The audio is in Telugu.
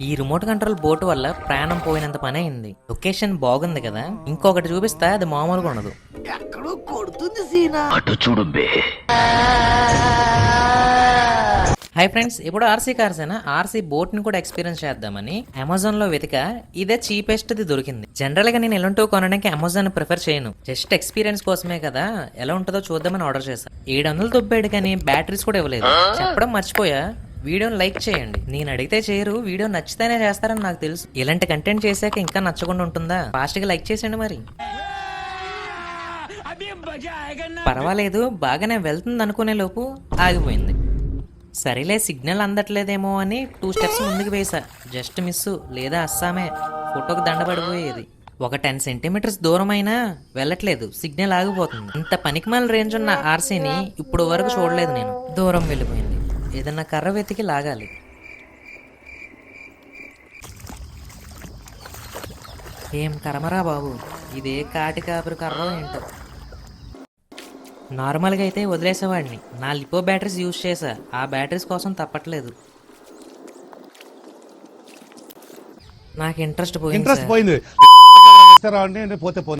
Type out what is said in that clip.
ఈ రిమోట్ కంట్రోల్ బోట్ వల్ల ప్రాణం పోయినంత పని అయింది. లొకేషన్ బాగుంది కదా. ఇంకొకటి చూపిస్తా అది మామూలుగా ఉండదు. ఎక్కడో కొడుతుంది సీనా. హాయ్ ఫ్రెండ్స్ ఇప్పుడు ఆర్సీ కార్స్ అయినా ఆర్సీ బోట్ని కూడా ఎక్స్పీరియన్స్ చేద్దామని అమెజాన్లో వెతిక ఇదే చీపెస్ట్ ది దొరికింది. జనరల్గా నేను ఎలాంటివి కొనడానికి అమెజాన్ ప్రిఫర్ చేయను. జస్ట్ ఎక్స్పీరియన్స్ కోసమే కదా. ఎలా ఉంటుందో చూద్దామని ఆర్డర్ చేశాను ఏడు వందలు దొబ్బాడు కానీ బ్యాటరీస్ కూడా ఇవ్వలేదు. చెప్పడం మర్చిపోయా? వీడియోని లైక్ చేయండి. నేను అడిగితే చేయరు వీడియో నచ్చితేనే చేస్తారని నాకు తెలుసు. ఇలాంటి కంటెంట్ చేశాక ఇంకా నచ్చకుండా ఉంటుందా? ఫాస్ట్గా లైక్ చేసేయండి మరి. పర్వాలేదు బాగానే వెళ్తుంది అనుకునే లోపు ఆగిపోయింది. సరేలే సిగ్నల్ అందట్లేదేమో అని టూ స్టెప్స్ ముందుకు వేసా. జస్ట్ మిస్ లేదా అస్సామే. ఫోటోకి దండబడిపోయేది ఒక టెన్ సెంటీమీటర్స్ దూరం అయినా వెళ్ళట్లేదు. సిగ్నల్ ఆగిపోతుంది. ఇంత పనికిమాల రేంజ్ ఉన్న ఆర్సీని ఇప్పుడు వరకు చూడలేదు నేను. దూరం వెళ్ళిపోయింది. ఏదన్నా కర్ర వెతికి లాగాలి. ఏం కర్మరా బాబు? ఇదే కాటి కాపురి కర్రో ఏంటో. నార్మల్గా అయితే వదిలేసేవాడిని. నా లిపో బ్యాటరీస్ యూజ్ చేసా ఆ బ్యాటరీస్ కోసం తప్పట్లేదు. నాకు ఇంట్రెస్ట్ పోయింది ఇంట్రెస్ట్. పోయింది. అంటే పోతే